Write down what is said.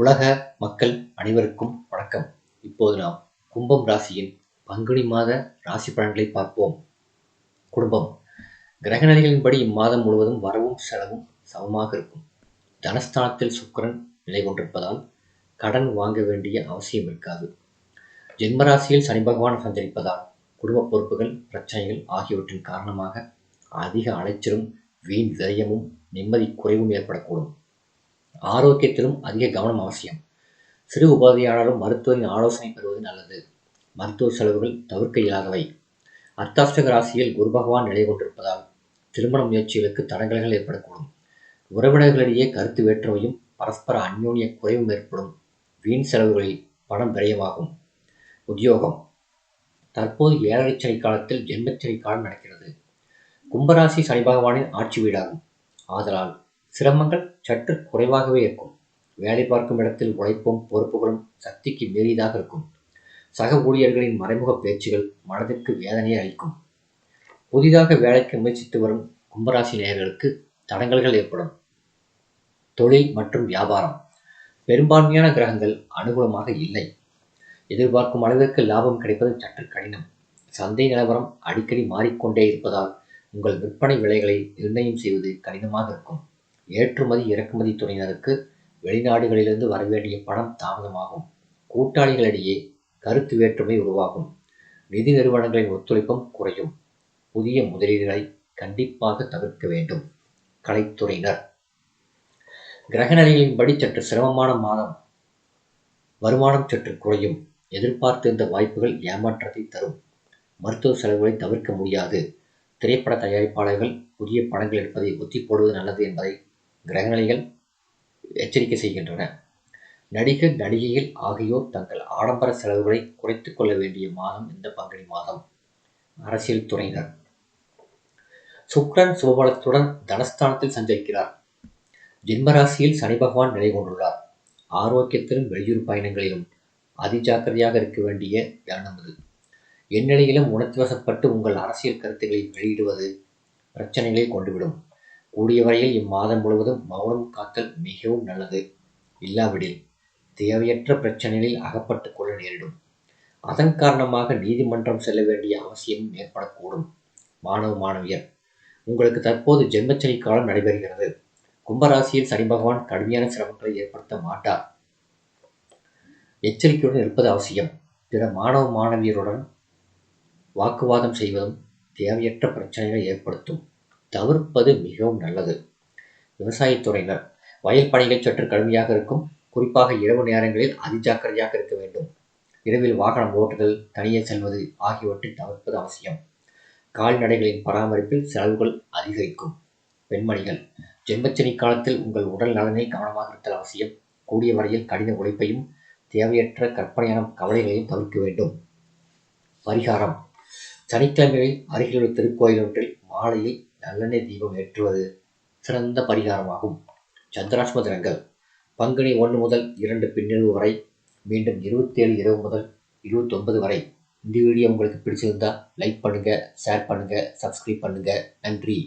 உலக மக்கள் அனைவருக்கும் வணக்கம். இப்போது நாம் கும்பம் ராசியின் பங்குனி மாத ராசி பலன்களை பார்ப்போம். குடும்பம். கிரகநிலைகளின்படி இம்மாதம் முழுவதும் வரவும் செலவும் சமமாக இருக்கும். தனஸ்தானத்தில் சுக்கிரன் நிலை கொண்டிருப்பதால் கடன் வாங்க வேண்டிய அவசியம் இருக்காது. ஜென்மராசியில் சனி பகவான் சஞ்சரிப்பதால் குடும்ப பொறுப்புகள் பிரச்சனைகள் ஆகியவற்றின் காரணமாக அதிக அலைச்சலும் வீண் விரயமும் நிம்மதி குறைவும் ஏற்படக்கூடும். ஆரோக்கியத்திலும் அதிக கவனம் அவசியம். சிறு உபாதையாளரும் மருத்துவரின் ஆலோசனை பெறுவது நல்லது. மருத்துவ செலவுகள் தவிர்க்க இயலாதவை. அர்த்தாஷ்டக ராசியில் குரு பகவான் நிலை கொண்டிருப்பதால் திருமண முயற்சிகளுக்கு தடங்கல்கள் ஏற்படக்கூடும். உறவினர்களிடையே கருத்து வேற்றுமையும் பரஸ்பர அந்யோன்ய குறைவும் ஏற்படும். வீண் செலவுகளில் பணம் விரயமாகும். உத்தியோகம். தற்போது ஏழரை சனி காலத்தில் ஜென்மச்சனி காலம் நடக்கிறது. கும்பராசி சனி பகவானின் ஆட்சி வீடாகும். ஆதலால் சிரமங்கள் சற்று குறைவாகவே இருக்கும். வேலை பார்க்கும் இடத்தில் உழைப்பும் பொறுப்புகளும் சக்திக்கு மீறியதாக இருக்கும். சக ஊழியர்களின் மறைமுக பேச்சுகள் மனதிற்கு வேதனையை அளிக்கும். புதிதாக வேலைக்கு முயற்சித்து வரும் கும்பராசி நேயர்களுக்கு தடங்கல்கள் ஏற்படும். தொழில் மற்றும் வியாபாரம். பெரும்பான்மையான கிரகங்கள் அனுகூலமாக இல்லை. எதிர்பார்க்கும் அளவிற்கு லாபம் கிடைப்பது சற்று கடினம். சந்தை நிலவரம் அடிக்கடி மாறிக்கொண்டே இருப்பதால் உங்கள் விற்பனை விலைகளை நிர்ணயம் செய்வது கடினமாக இருக்கும். ஏற்றுமதி இறக்குமதி துறையினருக்கு வெளிநாடுகளிலிருந்து வரவேண்டிய பணம் தாமதமாகும். கூட்டாளிகளிடையே கருத்து வேற்றுமை உருவாகும். நிதி நிறுவனங்களின் ஒத்துழைப்பும் குறையும். புதிய முதலீடுகளை கண்டிப்பாக தவிர்க்க வேண்டும். கலைத்துறையினர். கிரகநிலைகளின்படி சற்று சிரமமான மாதம். வருமானம் சற்று குறையும். எதிர்பார்த்திருந்த வாய்ப்புகள் ஏமாற்றத்தை தரும். மருத்துவ செலவுகளை தவிர்க்க முடியாது. திரைப்பட தயாரிப்பாளர்கள் புதிய படங்கள் எடுப்பதை ஒத்தி போடுவது நல்லது என்பதை கிரகணிகள் எச்சரிக்கை செய்கின்றன. நடிகர் நடிகைகள் ஆகியோர் தங்கள் ஆடம்பர செலவுகளை குறைத்துக் கொள்ள வேண்டிய மாதம் இந்த பங்குனி மாதம். அரசியல் துறையினர். சுக்ரன் சுபபலத்துடன் தனஸ்தானத்தில் சஞ்சரிக்கிறார். ஜென்மராசியில் சனி பகவான் நிலை கொண்டுள்ளார். ஆரோக்கியத்திலும் வெளியூர் பயணங்களிலும் அதிஜாக்கிரதையாக இருக்க வேண்டிய தியானம் எந்நிலையிலும் எந்நிலையிலும் உணர்ச்சிவசப்பட்டு உங்கள் அரசியல் கருத்துக்களை வெளியிடுவது பிரச்சனைகளை கொண்டுவிடும். கூடியவரையில் இம்மாதம் முழுவதும் மௌனம் காத்தல் மிகவும் நல்லது. இல்லாவிடில் தேவையற்ற பிரச்சனைகளில் அகப்பட்டு கொள்ள நேரிடும். அதன் காரணமாக நீதிமன்றம் செல்ல வேண்டிய அவசியம் ஏற்படக்கூடும். மாணவ மாணவியர் உங்களுக்கு தற்போது ஜென்மச்சனி காலம் நடைபெறுகிறது. கும்பராசியில் சனி பகவான் கடுமையான சிரமங்களை ஏற்படுத்த மாட்டார். எச்சரிக்கையுடன் இருப்பது அவசியம். பிற மாணவ மாணவியருடன் வாக்குவாதம் செய்வதும் தேவையற்ற பிரச்சனைகளை ஏற்படுத்தும். தவிர்ப்பது மிகவும் நல்லது. விவசாயத்துறையினர் வயல் பணிகள் சற்று கடுமையாக இருக்கும். குறிப்பாக இரவு நேரங்களில் அதிஜாக்கிரதையாக இருக்க வேண்டும். இரவில் வாகனம் ஓட்டுதல் தனியே செல்வது ஆகியவற்றை தவிர்ப்பது அவசியம். கால்நடைகளின் பராமரிப்பில் செலவுகள் அதிகரிக்கும். பெண்மணிகள் ஜென்மச்சனி காலத்தில் உங்கள் உடல் நலனை கவனமாக இருத்தல் அவசியம். கூடிய வரையில் கடின உழைப்பையும் தேவையற்ற கற்பனையான கவலைகளையும் தவிர்க்க வேண்டும். பரிகாரம். சனிக்கிழமைகளில் அருகிலுள்ள திருக்கோயில் ஒன்றில் மாலையில் நல்லெண்ணெய் தீபம் ஏற்றுவது சிறந்த பரிகாரமாகும். சந்திராஷ்ம தினங்கள் பங்குனி ஒன்று முதல் இரண்டு பின்னிரவு வரை மீண்டும் இருபத்தேழு இரவு முதல் இருபத்தொன்பது வரை. இந்த வீடியோ உங்களுக்கு பிடிச்சிருந்தா லைக் பண்ணுங்கள் ஷேர் பண்ணுங்கள் சப்ஸ்கிரைப் பண்ணுங்கள் நன்றி.